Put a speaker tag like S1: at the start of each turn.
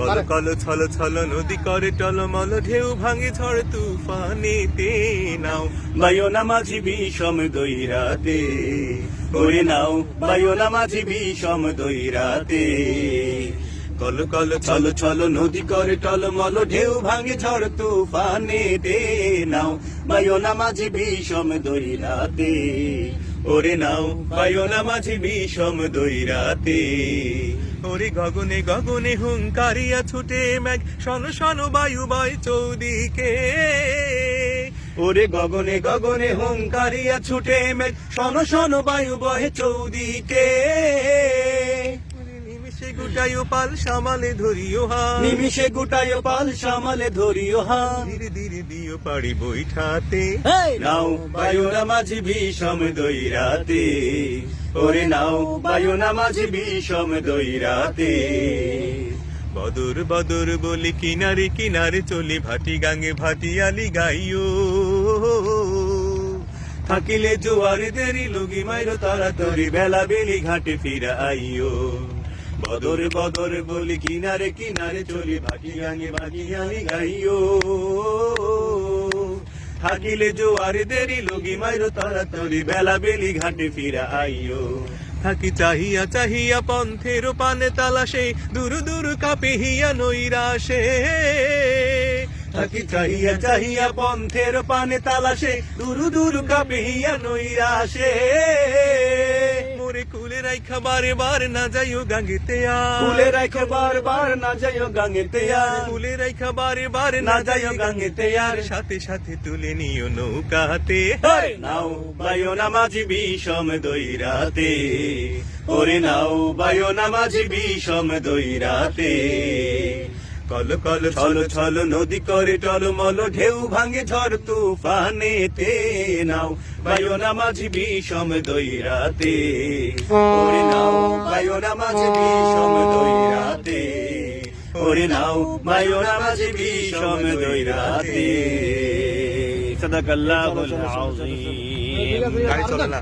S1: Call call ছল ছল নদী করে টলমল, ঢেউ ভাঙে ঝড় তুফানেতে। নাও
S2: বাইও না মাঝি বিষম দইরাতে ওরে নাও বাইও না মাঝি বিষম দইরাতে কল কল ছল ছল নদী করে টলমল, ঢেউ ভাঙে ঝড় তুফানে দে নাও বাইও না মাঝি বিষম দইরাতে ওরে নাও না মাঝি বিষম দইরাতে
S1: ওরে গগনে গগনে হুঙ্কারিয়া ছুটে ম্যাগ, শন শন বায়ু বায় চৌদিকে।
S2: ওরে গগনে গগনে হুঙ্কারিয়া ছুটে ম্যাগ, শন শন বায়ু বয় চৌদিকে।
S1: গুটাইও পাল সামালে ধরিও হাত
S2: নিমিষে গুটায় পাল সামালে ধরিও হাত
S1: ধীরে ধীরে দিও পাড়ি বৈঠাতে।
S2: নাও বায়ুনা মাঝি বিষম দইরাতে ওরে নাও বায়ুনা মাঝি বিষম দইরাতে
S1: বদর বদর বলি কিনারে কিনারে চলি ভাটি গাঙ্গে ভাটিয়ালি গাইও।
S2: থাকিলে জোয়ারে দেরি লগি মাইরো তাড়াতাড়ি বেলা বেলি ঘাটে ফিরা আইও বদর বদর বলি কিনারে কিনারে চলি ভাটি গাঙ্গে ভাটিয়ালি গাইও থাকিলে জোয়ারে দেরি, লগি মাইরো তাড়াতাড়ি, বেলা বেলি ঘাটে ফিরা আইও
S1: থাকি চাহিয়া চাহিয়া পন্থের পানে তালাশে, দূর দূর কাপে হিয়া নৈরাশে
S2: থাকি চাহিয়া চাহিয়া পন্থের পানে তালাশে, দুরু দুরু নইরাশে
S1: মোরে কুলে রাইখা বারে বার না যাইও গাঙ্গেতে
S2: ফুলে বার বার না যাইও গাঙ্গেতে
S1: কুলে রাইখা বারে বার
S2: না যাইও গাঙ্গেতে আর
S1: সাথে সাথে তুলে নিও নৌকাতে।
S2: নাও বায়ো না মাঝি বিষম দইরাতে ওরে নাও বায়ো না মাঝি বিষম দইরাতে
S1: কল কল
S2: ছল ছল নদী করে টলমল ঢেউ ভাঙে ঝড় তুফানেতে। নাও বায়ো না মাঝি বিষম দইরাতে ওরে নাও বায়ো না মাঝি বিষম দইরাতে ওরে নাও বায়ো না মাঝি বিষম আযীম
S1: গাড়ি চলে না।